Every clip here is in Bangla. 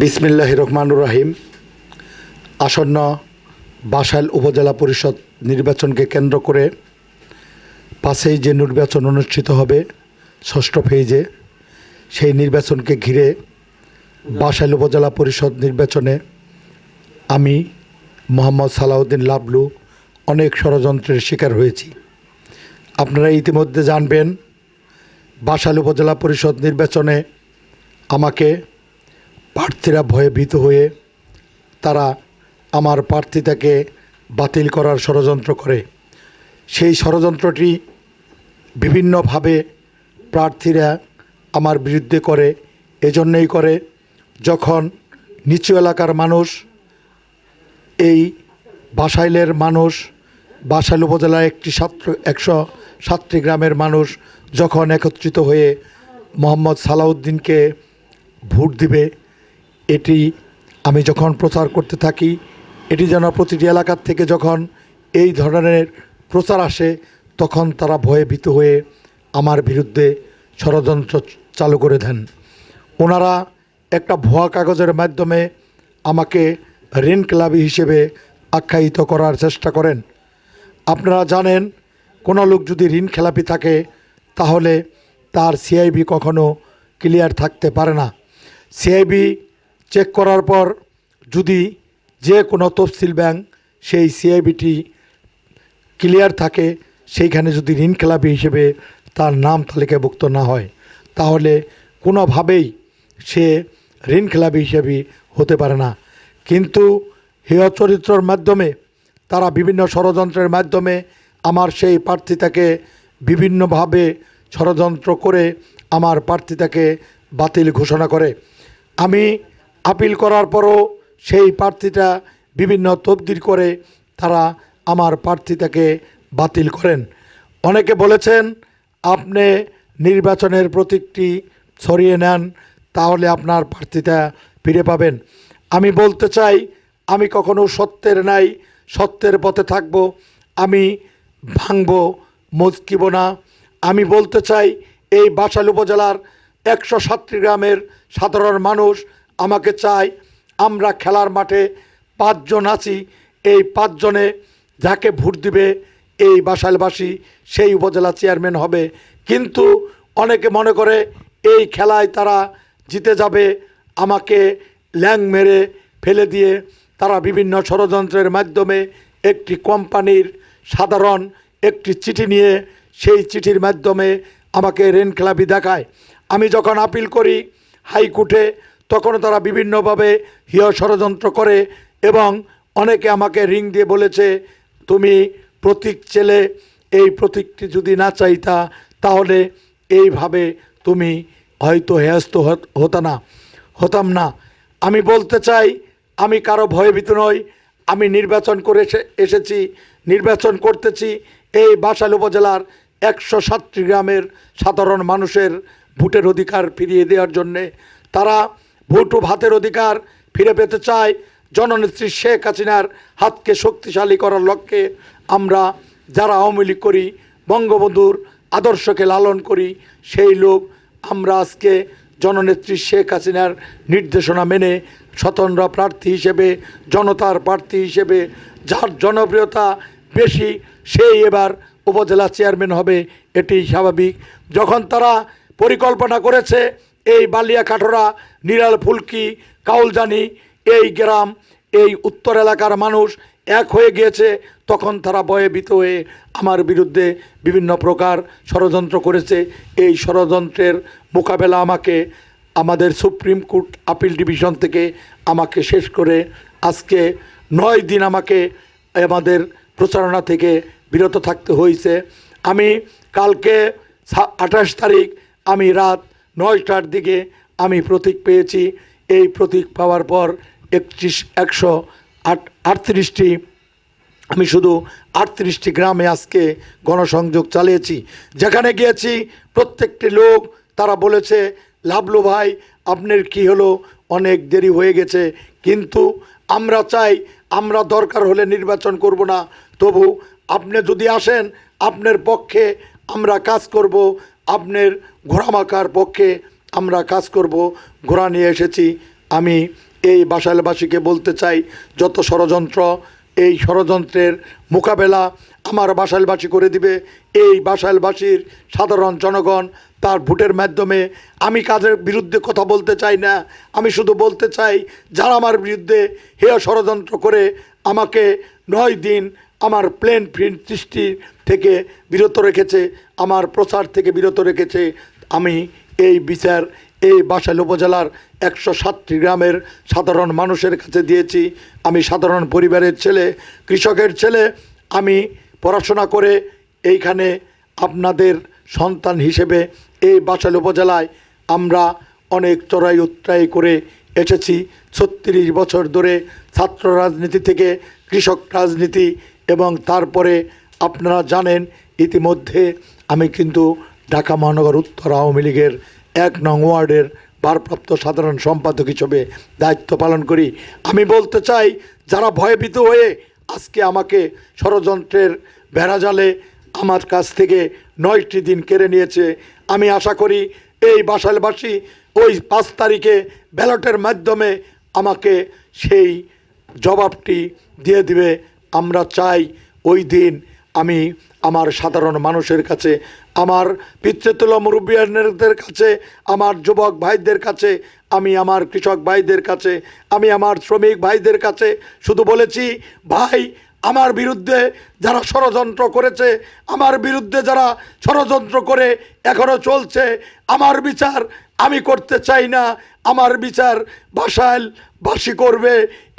বিসমিল্লাহ রহমানুর রাহিম। আসন্ন বাসাইল উপজেলা পরিষদ নির্বাচনকে কেন্দ্র করে পাশেই যে নির্বাচন অনুষ্ঠিত হবে, ষষ্ঠ ফেজে সেই নির্বাচনকে ঘিরে বাসাইল উপজেলা পরিষদ নির্বাচনে আমি মোহাম্মদ সালাউদ্দিন লাবলু অনেক ষড়যন্ত্রের শিকার হয়েছি। আপনারা ইতিমধ্যে জানবেন, বাসাইল উপজেলা পরিষদ নির্বাচনে আমাকে প্রার্থীরা ভয়ে ভীত হয়ে তারা আমার প্রার্থিতাকে বাতিল করার ষড়যন্ত্র করে। সেই ষড়যন্ত্রটি বিভিন্নভাবে প্রার্থীরা আমার বিরুদ্ধে করে, এজন্যই করে। যখন নিচু এলাকার মানুষ, এই বাসাইলের মানুষ, বাসাইল উপজেলার একটি সাত্র একশো সাতটি গ্রামের মানুষ যখন একত্রিত হয়ে মোহাম্মদ সালাউদ্দিনকে ভোট দিবে, এটি আমি যখন প্রচার করতে থাকি, এটি যেন প্রতিটি এলাকার থেকে যখন এই ধরনের প্রচার আসে, তখন তারা ভয়ে ভীত হয়ে আমার বিরুদ্ধে ষড়যন্ত্র চালু করে দেন। ওনারা একটা ভুয়া কাগজের মাধ্যমে আমাকে ঋণ ক্লাবি হিসেবে আখ্যায়িত করার চেষ্টা করেন। আপনারা জানেন, কোনো লোক যদি ঋণ খেলাপি থাকে, তাহলে তার সিআইবি কখনো ক্লিয়ার থাকতে পারে না। সিআইবি চেক করার পর যদি যে কোনো তফসিল ব্যাংক সেই সিআইবিটি ক্লিয়ার থাকে, সেইখানে যদি ঋণ খেলাপি হিসেবে তার নাম তালিকাভুক্ত না হয়, তাহলে কোনোভাবেই সে ঋণ খেলাপি হিসেবে হতে পারে না। কিন্তু হেয় চরিত্রর মাধ্যমে, তারা বিভিন্ন ষড়যন্ত্রের মাধ্যমে আমার সেই প্রার্থীতাকে বিভিন্নভাবে ষড়যন্ত্র করে আমার প্রার্থীতাকে বাতিল ঘোষণা করে। আমি আপিল করার পরও সেই প্রার্থীটা বিভিন্ন তবদির করে তারা আমার প্রার্থীটাকে বাতিল করেন। অনেকে বলেছেন, আপনি নির্বাচনের প্রতীকটি সরিয়ে নেন, তাহলে আপনার প্রার্থীটা ফিরে পাবেন। আমি বলতে চাই, আমি কখনো সত্যের নাই, সত্যের পথে থাকব, আমি ভাঙব, মজকিব না। আমি বলতে চাই, এই বাসাল উপজেলার একশো সাতটি গ্রামের সাধারণ মানুষ আমাকে চায়, আমরা খেলার মাঠে পাঁচজন আছি, এই পাঁচজনে যাকে ভোট দিবে, এই বাসালবাসী সেই উপজেলা চেয়ারম্যান হবে। কিন্তু অনেকে মনে করে, এই খেলায় তারা জিতে যাবে, আমাকে ল্যাং মেরে ফেলে দিয়ে তারা বিভিন্ন ষড়যন্ত্রের মাধ্যমে একটি কোম্পানির সাধারণ একটি চিঠি নিয়ে সেই চিঠির মাধ্যমে আমাকে ঋণ খেলাপি দেখায়। আমি যখন আপিল করি হাইকোর্টে, তখন তারা বিভিন্নভাবে হিয় ষড়যন্ত্র করে এবং অনেকে আমাকে রিং দিয়ে বলেছে, তুমি প্রতীক ছেলে এই প্রতীকটি যদি না চাইতা, তাহলে এইভাবে তুমি হয়তো হেয়স্ত হত- না, হতাম না। আমি বলতে চাই, আমি কারও ভয়ভীত নই, আমি নির্বাচন করে এসে- এসেছি, নির্বাচন করতেছি। এই বাসাইল উপজেলার একশো সাতটি গ্রামের সাধারণ মানুষের ভোটের অধিকার ফিরিয়ে দেওয়ার জন্যে তারা ভোট ও ভাতের অধিকার ফিরে পেতে চায়। জননেত্রী শেখ হাসিনার হাতকে শক্তিশালী করার লক্ষ্যে আমরা যারা আওয়ামী লীগ করি, বঙ্গবন্ধুর আদর্শকে লালন করি, সেই লোক আমরা আজকে জননেত্রী শেখ হাসিনার নির্দেশনা মেনে স্বতন্ত্র প্রার্থী হিসেবে, জনতার প্রার্থী হিসেবে, যার জনপ্রিয়তা বেশি, সেই এবার উপজেলা চেয়ারম্যান হবে, এটি স্বাভাবিক। যখন তারা পরিকল্পনা করেছে এই বালিয়া কাঠোরা নিরাল ফুলকি, কাউলজানি, এই গ্রাম, এই উত্তর এলাকার মানুষ এক হয়ে গিয়েছে। তখন তারা ভয়ে ভীত হয়ে আমার বিরুদ্ধে বিভিন্ন প্রকার ষড়যন্ত্র করেছে। এই ষড়যন্ত্রের মোকাবেলা আমাকে, আমাদের সুপ্রিম কোর্ট আপিল ডিভিশন থেকে আমাকে শেষ করে আজকে নয় দিন আমাকে আমাদের প্রচারণা থেকে বিরত থাকতে হয়েছে। আমি কালকে আঠাশ তারিখ আমি রাত নয়টার দিকে আমি প্রতীক পেয়েছি। এই প্রতীক পাওয়ার পর একত্রিশ, একশো আট, আটত্রিশটি, আমি শুধু আটত্রিশটি গ্রামে আজকে গণসংযোগ চালিয়েছি। যেখানে গিয়েছি প্রত্যেকটি লোক, তারা বলেছে লাভলু ভাই, আপনার কি হলো? অনেক দেরি হয়ে গেছে। কিন্তু আমরা চাই, আমরা দরকার হলে নির্বাচন করব না। তবু আপনি যদি আসেন, আপনার পক্ষে আমরা কাজ করব। আপনার ঘোড়ামাকার পক্ষে আমরা কাজ করব। ঘোড়া নিয়ে এসেছি। আমি এই বাসাইলবাসীকে বলতে চাই, যত ষড়যন্ত্র এই ষড়যন্ত্রের মোকাবেলা আমার বাসাইলবাসী করে দিবে, এই বাসাইলবাসীর সাধারণ জনগণ তার ভোটের মাধ্যমে। আমি কাজের বিরুদ্ধে কথা বলতে চাই না, আমি শুধু বলতে চাই, যারা আমার বিরুদ্ধে হেয় ষড়যন্ত্র করে আমাকে নয় দিন আমার প্লেন প্রিন্ট সৃষ্টি থেকে বিরত রেখেছে, আমার প্রচার থেকে বিরত রেখেছে আমি এই বিচার এই বাসাইল উপজেলার একশো সাতটি গ্রামের সাধারণ মানুষের কাছে দিয়েছি। আমি সাধারণ পরিবারের ছেলে, কৃষকের ছেলে। আমি পড়াশোনা করে এইখানে আপনাদের সন্তান হিসেবে এই বাসাইল উপজেলায় আমরা অনেক চড়াই উত্তরাই করে এসেছি। ছত্রিশ বছর ধরে ছাত্র রাজনীতি থেকে কৃষক রাজনীতি এবং তারপরে আপনারা জানেন, ইতিমধ্যে আমি কিন্তু ঢাকা মহানগর উত্তর আওয়ামী লীগের এক নং ওয়ার্ডের ভারপ্রাপ্ত সাধারণ সম্পাদক হিসেবে দায়িত্ব পালন করি। আমি বলতে চাই, যারা ভয়ভীত হয়ে আজকে আমাকে ষড়যন্ত্রের বেড়াজালে আমার কাছ থেকে নয়টি দিন কেড়ে নিয়েছে, আমি আশা করি এই বাসালবাসী ওই পাঁচ তারিখে ব্যালটের মাধ্যমে আমাকে সেই জবাবটি দিয়ে দিবে। আমরা চাই ওই দিন আমি আমার সাধারণ মানুষের কাছে আমার পিতৃতুল মুরব্বিয়ানদের কাছে, আমার যুবক ভাইদের কাছে, আমি আমার কৃষক ভাইদের কাছে, আমি আমার শ্রমিক ভাইদের কাছে শুধু বলেছি, ভাই, আমার বিরুদ্ধে যারা ষড়যন্ত্র করেছে, আমার বিরুদ্ধে যারা ষড়যন্ত্র করে এখনও চলছে, আমার বিচার আমি করতে চাই না, আমার বিচার বাসাইল বাসি করবে।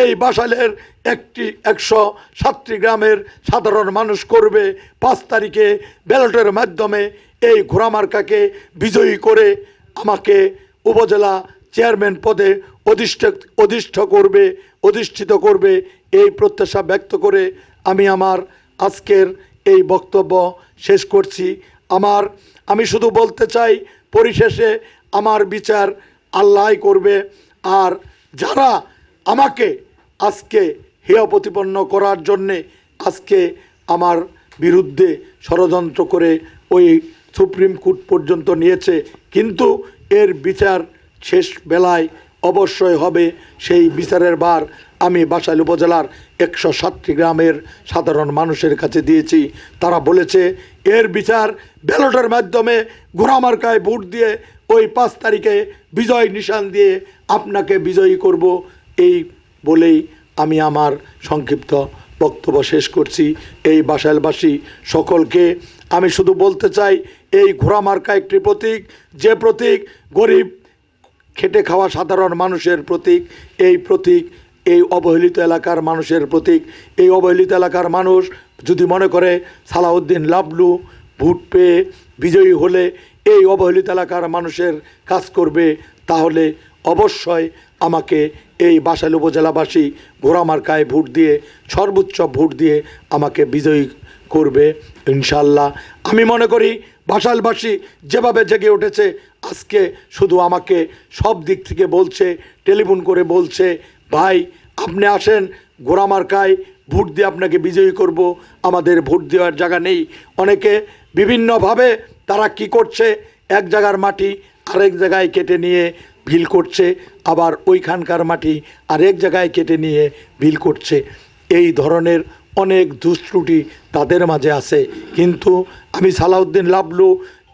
এই বাসাইলের একটি একশো সাতটি গ্রামের সাধারণ মানুষ করবে পাঁচ তারিখে ব্যালটের মাধ্যমে এই ঘোড়ামার্কাকে বিজয়ী করে আমাকে উপজেলা চেয়ারম্যান পদে অধিষ্ঠ অধিষ্ঠ করবে, অধিষ্ঠিত করবে এই প্রত্যাশা ব্যক্ত করে আমি আমার আজকের এই বক্তব্য শেষ করছি। আমার, আমি শুধু বলতে চাই, পরিশেষে আমার বিচার আল্লাহ করবে। আর যারা আমাকে আজকে হেয় প্রতিপন্ন করার জন্যে আজকে আমার বিরুদ্ধে ষড়যন্ত্র করে ওই সুপ্রিম কোর্ট পর্যন্ত নিয়েছে। কিন্তু এর বিচার শেষ বেলায় অবশ্যই হবে সেই বিচারের বার আমি বাসাইল উপজেলার একশো সাতটি গ্রামের সাধারণ মানুষের কাছে দিয়েছি। তারা বলেছে, এর বিচার ব্যালটের মাধ্যমে ঘোড়ামার্কায় ভোট দিয়ে ওই পাঁচ তারিখে বিজয় নিশান দিয়ে আপনাকে বিজয়ী করব, এই বলেই আমি আমার সংক্ষিপ্ত বক্তব্য শেষ করছি। এই বাসাইলবাসী সকলকে আমি শুধু বলতে চাই, এই ঘোড়ামার্কা একটি প্রতীক। যে প্রতীক গরিব, খেটে খাওয়া সাধারণ মানুষের প্রতীক, এই প্রতীক এই অবহেলিত এলাকার মানুষের প্রতীক। এই অবহেলিত এলাকার মানুষ যদি মনে করে সালাউদ্দিন লাবলু ভোট পেয়ে বিজয়ী হলে এই অবহেলিত এলাকার মানুষের কাজ করবে, তাহলে অবশ্যই আমাকে এই বাসাইল উপজেলাবাসী ঘোড়ামার্কায় ভোট দিয়ে, সর্বোচ্চ ভোট দিয়ে আমাকে বিজয়ী করবে ইনশাল্লাহ আমি মনে করি বাসালবাসী যেভাবে জেগে উঠেছে, আজকে শুধু আমাকে সব দিক থেকে বলছে, টেলিফোন করে বলছে, ভাই, আপনি আসেন গোড়ামার্কায় ভোট দিয়ে আপনাকে বিজয়ী করব, আমাদের ভোট দেওয়ার জায়গা নেই। অনেকে বিভিন্নভাবে তারা কি করছে, এক জায়গার মাটি আরেক জায়গায় কেটে নিয়ে ভিল করছে, আবার ওইখানকার মাটি আরেক জায়গায় কেটে নিয়ে ভিল করছে। এই ধরনের অনেক দুষ্ত্রুটি তাদের মাঝে আছে। কিন্তু আমি সালাউদ্দিন লাবলু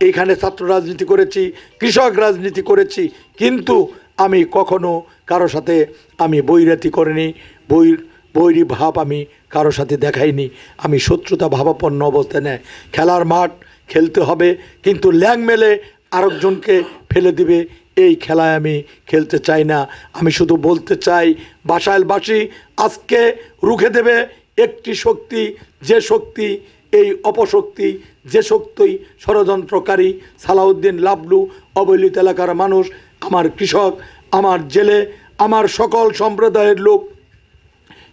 এইখানে ছাত্র রাজনীতি করেছি, কৃষক রাজনীতি করেছি, কিন্তু আমি কখনো কারও সাথে আমি বৈরাতি করিনি বই বৈরী ভাব আমি কারও সাথে দেখাইনি। আমি শত্রুতা ভাবাপন্ন অবস্থায় নেয় খেলার মাঠ খেলতে হবে, কিন্তু ল্যাং মেলে আরেকজনকে ফেলে দিবে এই খেলায় আমি খেলতে চাই না। আমি শুধু বলতে চাই, বাসাইলবাসী, আজকে রুখে দেবে একটি শক্তি, যে শক্তি, এই অপশক্তি, যে শক্তি ষড়যন্ত্রকারী সালাউদ্দিন লাবলু, অবহেলিত এলাকার মানুষ, আমার কৃষক, আমার জেলে, আমার সকল সম্প্রদায়ের লোক।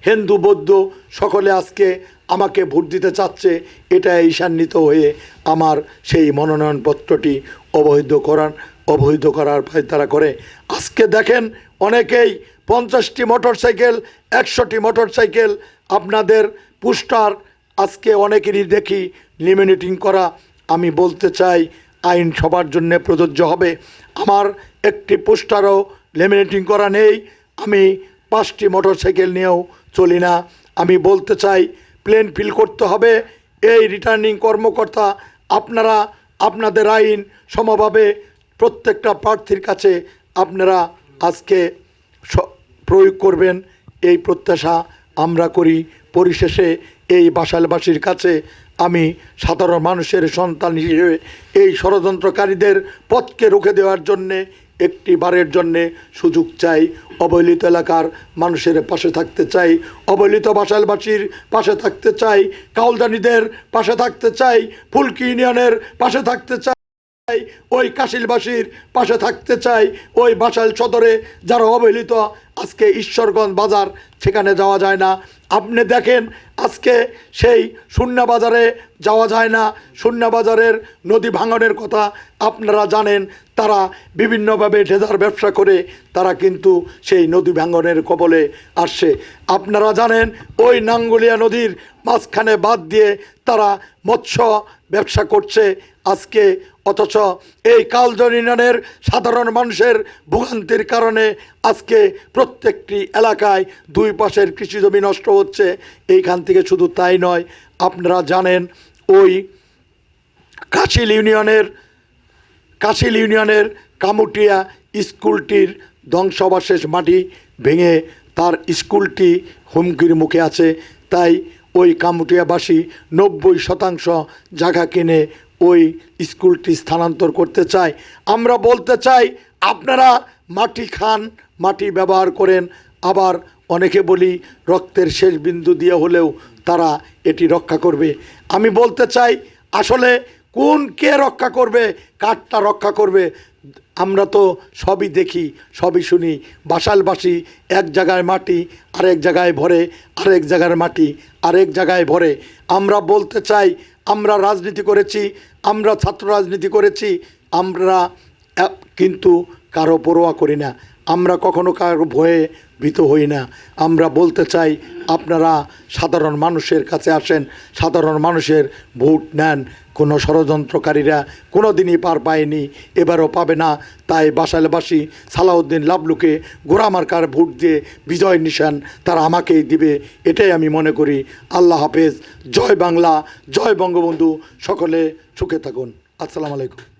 হিন্দু, বৌদ্ধ সকলে আজকে আমাকে ভোট দিতে চাচ্ছে এটা ঈশান্বিত হয়ে আমার সেই মনোনয়নপত্রটি অবৈধ করার অবৈধ করার তারা করে। আজকে দেখেন অনেকেই পঞ্চাশটি মোটর সাইকেল একশোটি মোটর সাইকেল আপনাদের পুস্টার আজকে অনেকেরই দেখি লিমিনেটিং করা। আমি বলতে চাই, আইন সবার জন্যে প্রযোজ্য হবে। আমার একটি পোস্টারও লেমিনেটিং করা নেই। আমি পাঁচটি মোটর সাইকেল নিয়েও চলি না। আমি বলতে চাই, প্লেন ফিল করতে হবে। এই রিটার্নিং কর্মকর্তা, আপনারা, আপনাদের আইন সমভাবে প্রত্যেকটা প্রার্থীর কাছে আপনারা আজকে প্রয়োগ করবেন এই প্রত্যাশা আমরা করি। পরিশেষে এই বাসালবাসীর কাছে আমি সাধারণ মানুষের সন্তান হিসেবে এই ষড়যন্ত্রকারীদের পথকে রুখে দেওয়ার জন্যে, একটি বারের জন্যে সুযোগ চাই। অবহেলিত এলাকার মানুষের পাশে থাকতে চাই। অবহেলিত বাসালবাসীর পাশে থাকতে চাই। কাউলদানিদের পাশে থাকতে চাই। ফুলকি ইউনিয়নের পাশে থাকতে চাই। ওই কাশিলবাসীর পাশে থাকতে চাই, ওই বাসাইল সদরে যারা অবহেলিত, আজকে ঈশ্বরগঞ্জ বাজার সেখানে যাওয়া যায় না। আপনি দেখেন, আজকে সেই শূন্য বাজারে যাওয়া যায় না। শূন্য বাজারের নদী ভাঙনের কথা আপনারা জানেন, তারা বিভিন্নভাবে ঢেজার ব্যবসা করে, তারা কিন্তু সেই নদী ভাঙনের কবলে আসছে। আপনারা জানেন, ওই নাঙ্গুলিয়া নদীর মাঝখানে বাদ দিয়ে তারা মৎস্য ব্যবসা করছে। আজকে অথচ এই কালজন ইউনিয়নের সাধারণ মানুষের ভোগান্তির কারণে আজকে প্রত্যেকটি এলাকায় দুই পাশের কৃষি জমি নষ্ট হচ্ছে, এইখান থেকে শুধু তাই নয়, আপনারা জানেন ওই কাশিল ইউনিয়নের কাশিল ইউনিয়নের কামুটিয়া স্কুলটির ধ্বংসাবশেষ মাটি ভেঙে তার স্কুলটি হুমকির মুখে আছে। তাই ওই কামুটিয়াবাসী নব্বই শতাংশ জায়গা কিনে ওই স্কুলটি স্থানান্তর করতে চাই। আমরা বলতে চাই, আপনারা মাটি খান, মাটি ব্যবহার করেন। আবার অনেকে বলি, রক্তের শেষ বিন্দু দিয়ে হলেও তারা এটি রক্ষা করবে। আমি বলতে চাই, আসলে কোন কে রক্ষা করবে কাঠটা রক্ষা করবে? আমরা তো সবই দেখি, সবই শুনি। বাসালবাসী এক জায়গায় মাটি, আরেক জায়গায় ভরে, আরেক জায়গার মাটি, আরেক জায়গায় ভরে। আমরা বলতে চাই, আমরা রাজনীতি করেছি, আমরা ছাত্র রাজনীতি করেছি, আমরা কিন্তু কারও পরোয়া করি না। আমরা কখনো কারও ভয়ে ভীত হই না। আমরা বলতে চাই, আপনারা সাধারণ মানুষের কাছে আসেন, সাধারণ মানুষের ভোট নেন। কোনো ষড়যন্ত্রকারীরা কোনো দিনই পার পায়নি, এবারও পাবে না। তাই বাসালবাসী সালাউদ্দিন লাবলুকে গোড়ামার্কার ভোট দিয়ে বিজয় নিশান তারা আমাকেই দিবে, এটাই আমি মনে করি। আল্লাহ হাফেজ। জয় বাংলা। জয় বঙ্গবন্ধু। সকলে সুখে থাকুন। আসসালামু আলাইকুম।